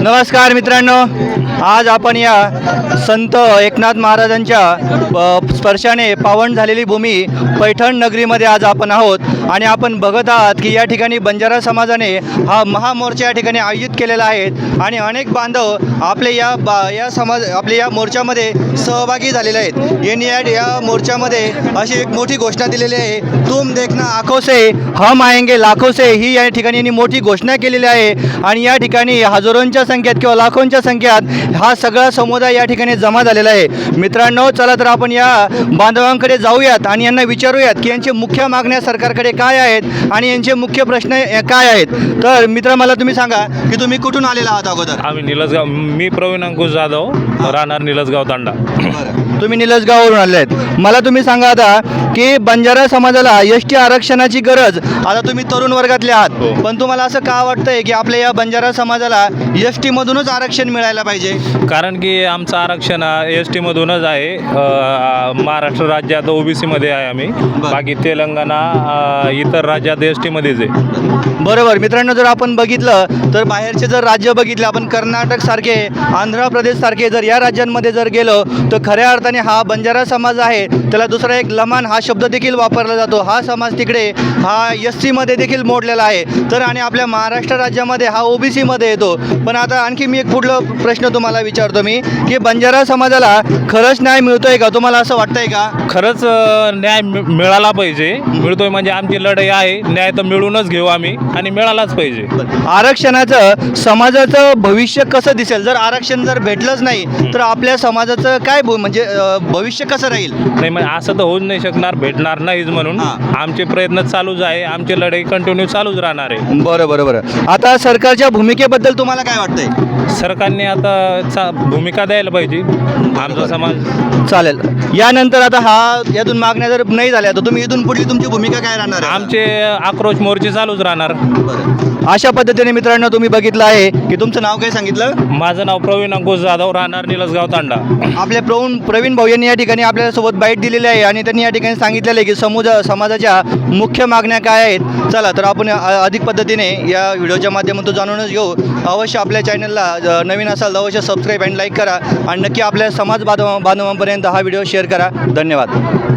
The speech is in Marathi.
नमस्कार मित्रांनो आज आपण या संत एकनाथ महाराजांच्या स्पर्शाने पावन झालेली भूमी पैठण नगरीमध्ये आज आपण आहोत. आणि आपण बघत आहात की या ठिकाणी बंजारा समाजाने हा महामोर्चा या ठिकाणी आयोजित केलेला आहे. आणि अनेक बांधव आपले या बा या समाज आपले या मोर्चामध्ये सहभागी झालेले आहेत. यांनी या या मोर्चामध्ये अशी एक मोठी घोषणा दिलेली आहे. तुम देखना आखो से हम आएंगे लाखो से ही या ठिकाणी यांनी मोठी घोषणा केलेली आहे. आणि या ठिकाणी हजारोंच्या संख्येत किंवा लाखोंच्या संख्येत हा सगळा समुदाय या ठिकाणी जमा झालेला आहे. मित्रांनो चला तर आपण या बांधवांकडे जाऊयात आणि यांना विचारूयात की यांचे मुख्य मागण्या सरकारकडे काय आहेत आणि यांचे मुख्य प्रश्न काय आहेत. तर मित्र मला तुम्ही सांगा की तुम्ही कुठून आलेला आहात अगोदर? आम्ही निलजगाव मी प्रवीण अंकुश जाधव राहणार निलजगाव तांडा. तुम्ही निलजगाववरून आले आहेत मला तुम्ही सांगा आता की बंजारा समाजाला एस टी आरक्षणाची गरज आता तुम्ही तरुण वर्गातले आहात. हो. पण तुम्हाला असं का वाटतंय की आपल्या या बंजारा समाजाला एस टीमधूनच आरक्षण मिळायला पाहिजे? कारण की आमचं आरक्षण एस टीमधूनच आहे. महाराष्ट्र राज्यात ओबीसीमध्ये आहे आम्ही. बाकी तेलंगणा इतर राज्यात एस टीमध्येच आहे. बरोबर. मित्रांनो जर आपण बघितलं तर बाहेरचे जर राज्य बघितले आपण कर्नाटक सारखे आंध्र प्रदेश सारखे जर या राज्यांमध्ये जर गेलो तर खऱ्या अर्थाने हा बंजारा समाज आहे. त्याला दुसरा एक लमान हा शब्द देखील वापरला जातो. हा समाज तिकडे हा एस सीमध्ये देखील मोडलेला आहे. तर आणि आपल्या महाराष्ट्र राज्यामध्ये हा ओबीसीमध्ये येतो. पण आता आणखी मी एक पुढलं प्रश्न तुम्हाला विचारतो मी की बंजारा समाजाला खरंच न्याय मिळतोय का? तुम्हाला असं वाटतंय का? खरंच न्याय मिळाला पाहिजे. मिळतोय म्हणजे आमची लढाई आहे. न्याय तर मिळूनच घेऊ आम्ही आणि मिळालाच पाहिजे. आरक्षणाचं समाजाचं भविष्य कसं दिसेल? जर आरक्षण जर भेटलंच नाही तर आपल्या समाजाचं काय म्हणजे भविष्य कसं राहील? नाही म्हणजे असं तर होऊच नाही शकणार. भेटणार नाहीच म्हणून हां. आमचे प्रयत्न चालूच आहे. आमची लढाई कंटिन्यू चालूच राहणार आहे. बरं बरं बरं. आता सरकारच्या भूमिकेबद्दल तुम्हाला काय वाटतंय? सरकारने आता चा भूमिका द्यायला पाहिजे. आमचा समाज. चालेल. यानंतर आता हा यातून मागण्या जर नाही झाल्या तर तुम्ही इथून पुढली तुमची भूमिका काय राहणार? आहे? आमचे आक्रोश मोर्चे चालूच राहणार. बरं. अशा पद्धतीने मित्रांनो तुम्ही बघितलं आहे की तुमचं नाव काय सांगितलं? माझं नाव प्रवीण अंकुश जाधव राहणार निलसगाव तांडा. आपले प्रवीण प्रवीण भाऊ यांनी या ठिकाणी आपल्यासोबत बाईट दिलेली आहे आणि त्यांनी या ठिकाणी सांगितलेलं आहे की समुज समाजाच्या मुख्य मागण्या काय आहेत? चला तर आपण अधिक पद्धतीने या व्हिडिओच्या माध्यमातून जाणूनच घेऊ. अवश्य आपल्या चॅनलला नवीन असाल तर अवश्य सबस्क्राईब अँड लाईक करा. आणि नक्की आपल्या समाज बांधव बांधवांपर्यंत हा व्हिडिओ शेअर करा. धन्यवाद.